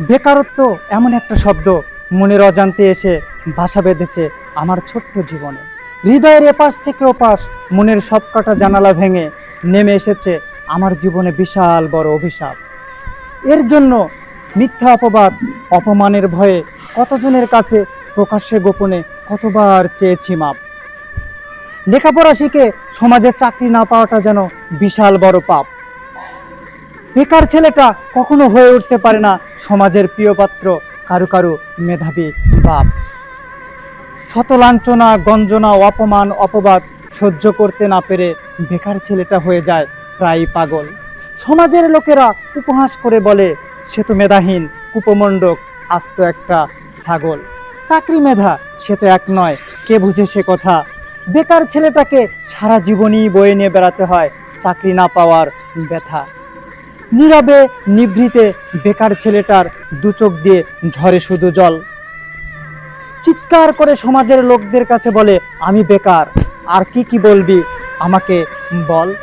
বেকারত্ব এমন একটা শব্দ মনের অজান্তে এসে বাসা বেঁধেছে আমার ছোট্ট জীবনে। হৃদয়ের এপাশ থেকে ওপাশ মনের সব কাটা জানালা ভেঙে নেমে এসেছে আমার জীবনে বিশাল বড় অভিশাপ। এর জন্য মিথ্যা অপবাদ, অপমানের ভয়ে কতজনের কাছে প্রকাশ্যে গোপনে কতবার চেয়েছি মাপ? লেখাপড়া শিখে সমাজে চাকরি না পাওয়াটা যেন বিশাল বড় পাপ। বেকার ছেলেটা কখনো হয়ে উঠতে পারে না সমাজের প্রিয় পাত্র, কারু কারু মেধাবী বাপ। শত লাঞ্ছনা গঞ্জনা, অপমান, অপবাদ সহ্য করতে না পেরে বেকার ছেলেটা হয়ে যায় প্রায় পাগল। সমাজের লোকেরা উপহাস করে বলে, সে তো মেধাহীন, কুপমণ্ডক, আস্ত একটা ছাগল। চাকরি মেধা, সে তো এক নয়, কে বুঝে সে কথা? বেকার ছেলেটাকে সারা জীবনই বয়ে নিয়ে বেড়াতে হয় চাকরি না পাওয়ার ব্যথা। নীরবে নিভৃতে বেকার ছেলেটার দুচোখ দিয়ে ঝরে শুধু জল। চিৎকার করে সমাজের লোকদের কাছে বলে, আমি বেকার, আর কি কি বলবি? আমাকে বল।